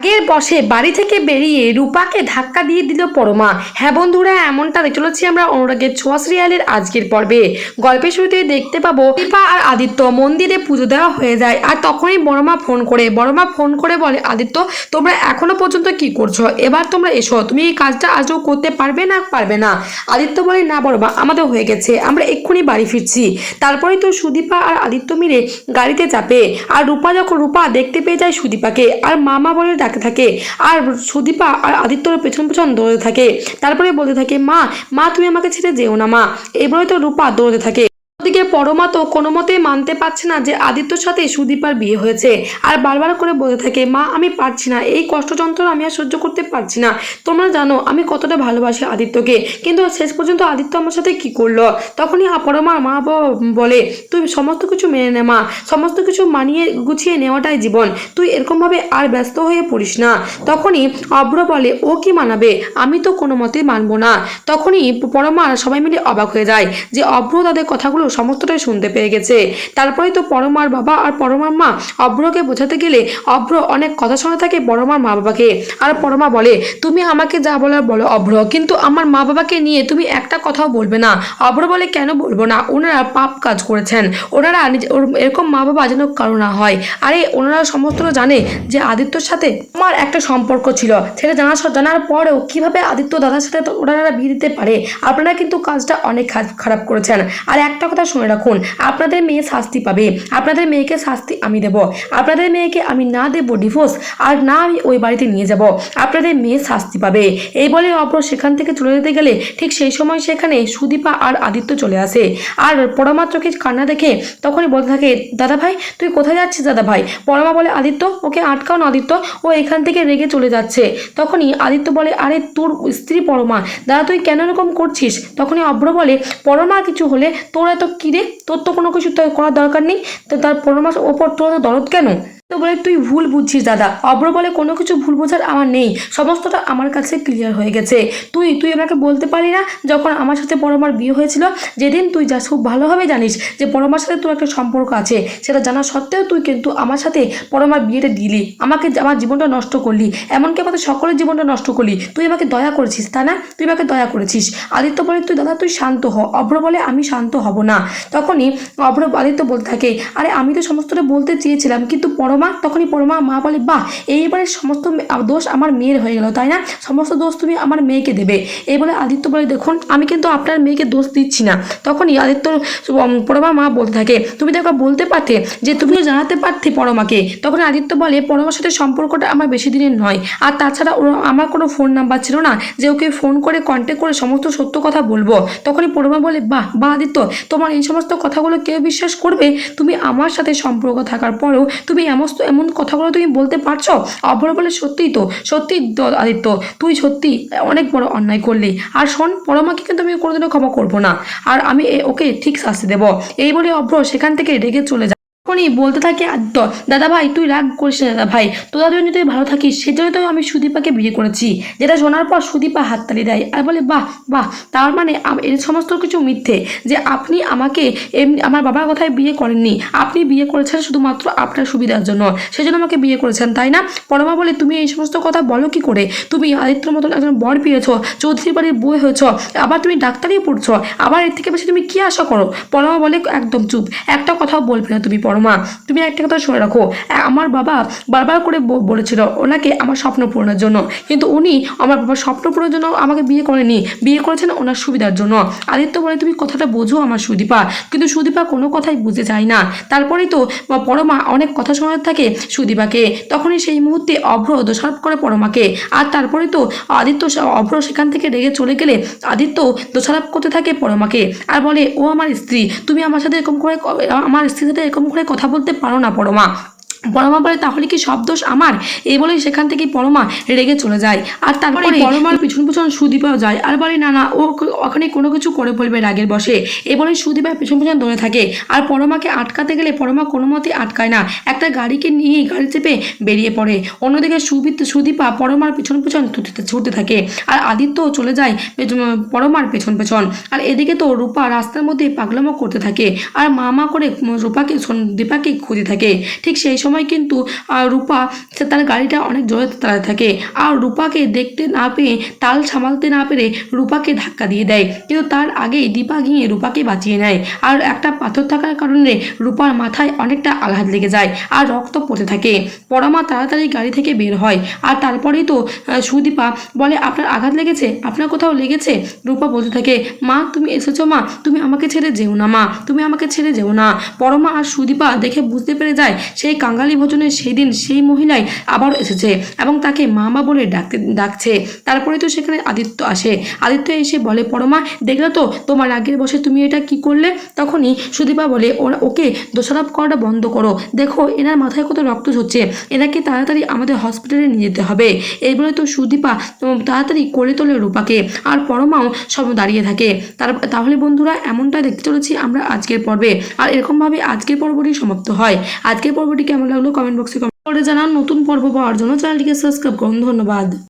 আগের বসে বাড়ি থেকে বেরিয়ে রূপাকে ধাক্কা দিয়ে দিল পরমা। হ্যাঁ বন্ধুরা, এমনটা চলেছি আমরা অনুরাগের ছোঁয়া সিরিয়ালের আজকের পর্বে। গল্পের শুরুতে দেখতে পাবো দীপা আর আদিত্য মন্দিরে পুজো দেওয়া হয়ে যায় আর তখনই বড়মা ফোন করে। বড়মা ফোন করে বলে, আদিত্য, তোমরা এখনও পর্যন্ত কি করছ? এবার তোমরা এসো। তুমি এই কাজটা আজও করতে পারবে না পারবে না? আদিত্য বলে, না বড়মা আমাদের হয়ে গেছে। আমরা এক্ষুনি বাড়ি ফিরছি। তারপরে তো সুদীপা আর আদিত্য মিলে গাড়িতে চাপে। আর রূপা যখন রূপা দেখতে পেয়ে যায় সুদীপাকে, আর মামা বলে ডাকতে থাকে। আর সুদীপা আর আদিত্যর পেছন পেছন দৌড়তে থাকে। তারপরে বলতে থাকে, মা মা, তুমি আমাকে ছেড়ে যেও না, মা। এবারে তো রূপা দৌড়তে থাকে। ওদিকে পরমা তো কোনো মতেই মানতে পারছে না যে আদিত্যর সাথে সুদীপার বিয়ে হয়েছে। আর বারবার করে বলে থাকে, মা, আমি পারছি না। এই কষ্ট যন্ত্রণা আমি আর সহ্য করতে পারছি না। তোমরা জানো, আমি কতটা ভালোবাসি আদিত্যকে। কিন্তু শেষ পর্যন্ত আদিত্য আমার সাথে কি করল? তখনই পরমার মা বলে, তুই সমস্ত কিছু মেনে নে, মা। সমস্ত কিছু মানিয়ে গুছিয়ে নেওয়াটাই জীবন। তুই এরকমভাবে আর ব্যস্ত হয়ে পড়িস না। তখনই অভ্র বলে, ও কি মানাবে? আমি তো কোনো মতেই মানবো না। তখনই পরমা সবাই মিলে অবাক হয়ে যায় যে অভ্র তাদের কথাগুলো সমস্তটাই শুনতে পেয়ে গেছে। তারপরে তো পরমার বাবা আর পরমার মা অভ্রকে বোঝাতে গেলে অভ্র অনেক কথা শোনা থাকে পরমার মা বাবাকে। আর পরমা বলে, তুমি আমাকে যা বলার বলো অভ্র, কিন্তু আমার মা বাবাকে নিয়ে তুমি একটা কথাও বলবে না। অভ্র বলে, কেন বলব না? ওনারা পাপ কাজ করেছেন। ওনারা এরকম মা বাবা যেন কারও না হয়। আরে, ওনারা সমস্তটা জানে যে আদিত্যর সাথে আমার একটা সম্পর্ক ছিল। সেটা জানার জানার পরেও কীভাবে আদিত্য দাদার সাথে ওনারা বিয়ে দিতে পারে? আপনারা কিন্তু কাজটা অনেক খারাপ করেছেন। আর একটা কথা শুনে রাখুন। আপনাদের মেয়ে শাস্তি পাবে। আপনাদের মেয়েকে শাস্তি আমি দেব। আপনাদের মেয়েকে আমি না দেব ডিভোর্স আর না আমি ওই বাড়িতে নিয়ে যাব। আপনাদের মেয়ে শাস্তি পাবে। এই বলে অপর সেখান থেকে চলে যেতে গেলে ঠিক সেই সময় সেখানে সুদীপা আর আদিত্য চলে আসে। আর পরমা চোখে কান্না দেখে তখনই বলতে থাকে, দাদা ভাই, তুই কোথায় যাচ্ছিস দাদা ভাই? পরমা বলে, আদিত্য, ওকে আটকাও না আদিত্য, ও এখান থেকে রেগে চলে যাচ্ছে। তখনই আদিত্য বলে, আরে তোর স্ত্রী পরমা, দাদা তুই কেন এরকম করছিস? তখনই অভ্র বলে, পরমা কিছু হলে তোর এত কিরে? তোর তো কোনো কিছু তো করার দরকার নেই। তো তার পনেরো মাস ওপর তোর দরদ কেন? তো বলে, তুই ভুল বুঝছিস দাদা। অব্র বলে, কোনো কিছু ভুল বোঝার আমার নেই। সমস্তটা আমার কাছে ক্লিয়ার হয়ে গেছে। তুই তুই আমাকে বলতে পারি না যখন আমার সাথে পরমার বিয়ে হয়েছিল? যেদিন তুই যা খুব ভালোভাবে জানিস যে পরমার সাথে তোর একটা সম্পর্ক আছে। সেটা জানা সত্ত্বেও তুই কিন্তু আমার সাথে পরমার বিয়েটা দিলি। আমাকে আমার জীবনটা নষ্ট করলি। এমনকি আমাদের সকলের জীবনটা নষ্ট করলি। তুই আমাকে দয়া করেছিস তা না? তুই আমাকে দয়া করেছিস। আদিত্য বলে, তুই দাদা, তুই শান্ত হ। অভ্র বলে, আমি শান্ত হব না। তখনই অভ্র আদিত্য বলতে থাকে, আরে, আমি তো সমস্তটা বলতে চেয়েছিলাম, কিন্তু পরমা তখনই পরমা মা বলে, বাহ এইবারে সমস্ত দোষ আমার মেয়ের হয়ে গেল, তাই না? সমস্ত দোষ তুমি আমার মেয়েকে দেবে। এই বলে আদিত্য বলে, দেখুন, আমি কিন্তু আপনার মেয়েকে দোষ দিচ্ছি না। তখনই আদিত্য পরমা মা বলতে থাকে, তুমি দেখো, বলতে পারতে যে, তুমিও জানাতে পারতে পরমাকে। তখন আদিত্য বলে, পরমার সাথে সম্পর্কটা আমার বেশি দিনের নয়। আর তাছাড়া আমার কোনো ফোন নাম্বার ছিল না যে, ওকে ফোন করে কন্ট্যাক্ট করে সমস্ত সত্য কথা বলব। তখনই পরমা বলে, বাহ বাহ, আদিত্য, তোমার এই সমস্ত কথাগুলো কেউ বিশ্বাস করবে? তুমি আমার সাথে সম্পর্ক থাকার পরেও তুমি এমন এমন কথাগুলো তুমি বলতে পারছ? অভ্র বলে সত্যিই তো সত্যি আদিত্য, তুই সত্যি অনেক বড় অন্যায় করলি। আর শোন, পরমাকে কিন্তু আমি কোনোদিনও ক্ষমা করব না। আর আমি ওকে ঠিক শাস্তি দেবো। এই বলে অভ্র সেখান থেকে রেগে চলে যায়। তখনই বলতে থাকে দাদা ভাই, তুই রাগ করিস না দাদা ভাই। তোরা জন্য তুই ভালো থাকিস। সেজন্য তো আমি সুদীপাকে বিয়ে করেছি। যেটা শোনার পর সুদীপা হাততালি দেয় আর বলে, বাহ বাহ, তার মানে এর সমস্ত কিছু মিথ্যে। যে আপনি আমাকে এমনি আমার বাবার কথায় বিয়ে করেননি। আপনি বিয়ে করেছেন শুধুমাত্র আপনার সুবিধার জন্য। সেজন্য আমাকে বিয়ে করেছেন, তাই না? পরমা বলে, তুমি এই সমস্ত কথা বলো কি করে? তুমি আদিত্যর মতন একজন বর পেয়েছ চৌধুরী বাড়ির বই হয়েছ, আবার তুমি ডাক্তারি পড়ছ। আবার এর থেকে বেশি তুমি কি আশা করো? পরমা বলে, একদম চুপ। একটা কথাও বলবে না তুমি, পরমা। তুমি একটা কথা শুনে রাখো। আমার বাবা বারবার করে বলেছিল ওনাকে আমার স্বপ্ন পূরণের জন্য। কিন্তু উনি আমার বাবার স্বপ্ন পূরণের জন্য আমাকে বিয়ে করেনি। বিয়ে করেছেন ওনার সুবিধার জন্য। আদিত্য বলে, তুমি কথাটা বোঝো আমার সুদীপা। কিন্তু সুদীপা কোনো কথাই বুঝতে চায় না। তারপরেই তো পরমা অনেক কথা শোনাতে থাকে সুদীপাকে। তখনই সেই মুহূর্তে অভ্র দোষারোপ করে পরমাকে আর তারপরে তো আদিত্য অভ্র সেখান থেকে রেগে চলে গেলে আদিত্য দোষারোপ করতে থাকে পরমাকে আর বলে, ও আমার স্ত্রী। তুমি আমার সাথে এরকম করে আমার স্ত্রীর সাথে এরকম করে কথা বলতে পারো না পরমা। পরমা বলে তাহলে কি সব দোষ আমার? এই বলে সেখান থেকেই পরমা রেগে চলে যায়। আর তারপরে পরমার পিছন পিছন সুদীপাও যায়। আর বলে না না ও ওখানে কোনো কিছু করে বলবে রাগের বসে এ বলে সুদীপা পিছন পিছন দৌড়ে থাকে। আর পরমাকে আটকাতে গেলে পরমা কোনো মতে আটকায় না। একটা গাড়িকে নিয়ে গাড়ি চেপে বেরিয়ে পড়ে। অন্যদিকে সুবিত সুদীপা পরমার পিছন পিছন ছুটতে থাকে। আর আদিত্যও চলে যায় পরমার পেছন পেছন। আর এদিকে তো রূপা রাস্তার মধ্যে পাগলামো করতে থাকে। আর মা মা করে রূপাকে দীপাকে খুঁজে থাকে। ঠিক সেই সময় সময় কিন্তু রূপা সে তার গাড়িটা অনেক জোরে চালাতে থাকে। আর রূপাকে দেখতে না পেয়ে তাল সামালতে না পেরে রূপাকে ধাক্কা দিয়ে দেয়। কিন্তু তার আগেই দীপা গিয়ে রূপাকে বাঁচিয়ে নেয়। আর একটা পাথর থাকার কারণে রূপার মাথায় অনেকটা আঘাত লেগে যায় আর রক্ত পড়তে থাকে। পরমা তাড়াতাড়ি গাড়ি থেকে বের হয়। আর তারপরেই তো সুদীপা বলে, আপনার আঘাত লেগেছে? আপনার কোথাও লেগেছে? রূপা বলতে থাকে, মা, তুমি এসেছ মা। তুমি আমাকে ছেড়ে যেও না মা। তুমি আমাকে ছেড়ে যেও না। পরমা আর সুদীপা দেখে বুঝতে পেরে যায়, সেই কাঙ্গালি ভোজনের সেই দিন সেই মহিলাই আবার এসেছে এবং তাকে মা মা বলে ডাকতে, ডাকছে। তারপরে তো সেখানে আদিত্য আসে। আদিত্য এসে বলে, পরমা, দেখলে তো তোমার আগের বসে তুমি এটা কি করলে? তখনই সুদীপা বলে, ওরা, ওকে দোষারোপ করাটা বন্ধ করো। দেখো, এনার মাথায় কত রক্ত ঝরছে। এনাকে তাড়াতাড়ি আমাদের হসপিটালে নিয়ে যেতে হবে। এই বলে তো সুদীপা তাড়াতাড়ি করে তোলে রূপাকে। আর পরমাও সব দাঁড়িয়ে থাকে। তার, তাহলে বন্ধুরা, এমনটা দেখতে চলেছি আমরা আজকের পর্বে। আর এরকমভাবে আজকের পর্বটি সমাপ্ত হয়। আজকের পর্বটি কেমন লাগল কমেন্ট বক্সে কমেন্ট করে জানান। নতুন পর্ব পাওয়ার জন্য চ্যানেলটিকে সাবস্ক্রাইব করুন। ধন্যবাদ।